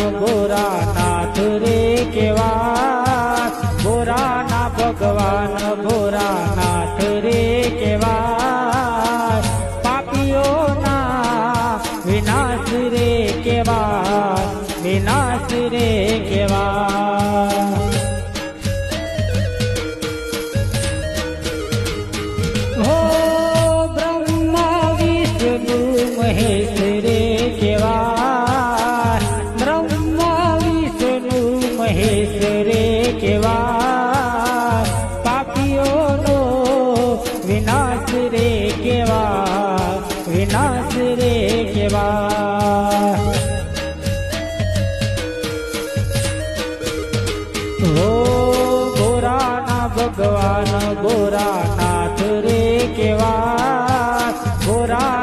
ભોરાનાથ રે કેવા? ભોરાના ભગવાન ભોરાનાથ રે કેવા? પાપીઓના વિનાશ રે કેવા? વિનાશ રે કેવા? હો બ્રહ્મા, વિષ્ણુ, મહેશ મહેશ રે કેવા પાપીઓનો વિનાશ રે કેવા વિનાશ રે કેવા હો ગોરાના ભગવાન ગોરાનાથ રે કેવા ગોરા